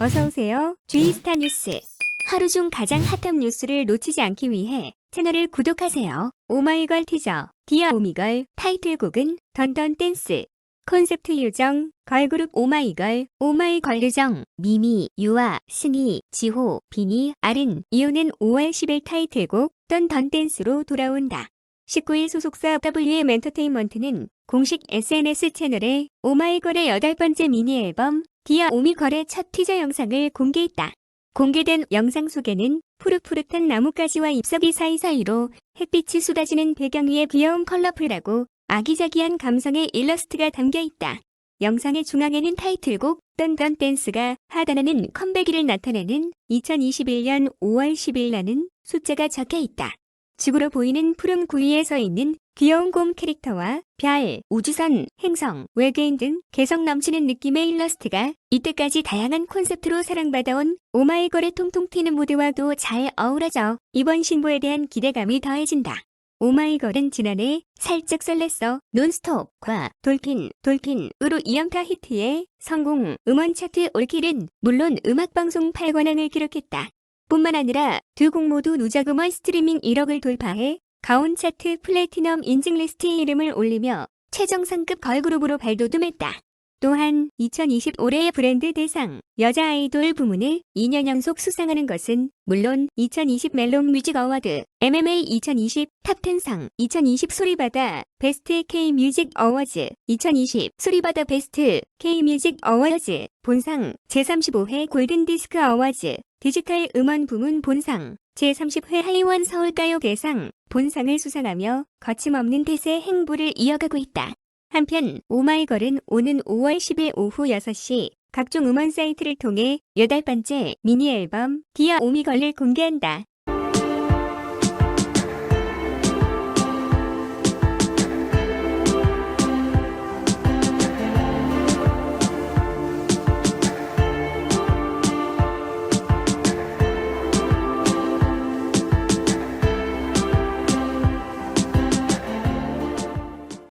어서오세요. 주이스타 뉴스. 하루 중 가장 핫한 뉴스를 놓치지 않기 위해 채널을 구독하세요. 오마이걸 티저, 디아 오미걸, 타이틀곡은 던던 댄스. 콘셉트 유정, 걸그룹 오마이걸, 오마이걸 유정, 미미, 유아, 승희, 지호, 비니, 아린, 이유는 5월 10일 타이틀곡 던던 댄스로 돌아온다. 19일 소속사 WM 엔터테인먼트는 공식 SNS 채널에 오마이걸의 여덟 번째 미니 앨범 디아 오미걸의 첫 티저 영상을 공개했다. 공개된 영상 속에는 푸릇푸릇한 나뭇가지와 잎사귀 사이사이로 햇빛이 쏟아지는 배경 위에 귀여운 컬러풀하고 아기자기한 감성의 일러스트가 담겨 있다. 영상의 중앙에는 타이틀곡 던던 댄스가 하단에는 컴백일을 나타내는 2021년 5월 10일 나는 숫자가 적혀 있다. 지구로 보이는 푸른 구위에 서 있는 귀여운 곰 캐릭터와 별, 우주선, 행성, 외계인 등 개성 넘치는 느낌의 일러스트가 이때까지 다양한 콘셉트로 사랑받아온 오마이걸의 통통 튀는 무대와도 잘 어우러져 이번 신보에 대한 기대감이 더해진다. 오마이걸은 지난해 살짝 설렜어 논스톱과 돌핀, 돌핀으로 2연타 히트에 성공 음원 차트 올킬은 물론 음악방송 8관왕을 기록했다. 뿐만 아니라 두 곡 모두 누적 음원 스트리밍 1억을 돌파해 가온 차트 플래티넘 인증 리스트에 이름을 올리며 최정상급 걸그룹으로 발돋움했다. 또한 2020 올해의 브랜드 대상 여자 아이돌 부문을 2년 연속 수상하는 것은 물론 2020 멜론 뮤직 어워드, MMA 2020 탑10상, 2020 소리바다 베스트 K 뮤직 어워즈, 2020 소리바다 베스트 K 뮤직 어워즈 본상 제35회 골든 디스크 어워즈 디지털 음원 부문 본상 제30회 하이원 서울가요계상 본상을 수상하며 거침없는 대세 행보를 이어가고 있다. 한편 오마이걸은 오는 5월 10일 오후 6시 각종 음원 사이트를 통해 여덟 번째 미니 앨범 디아 오미걸을 공개한다.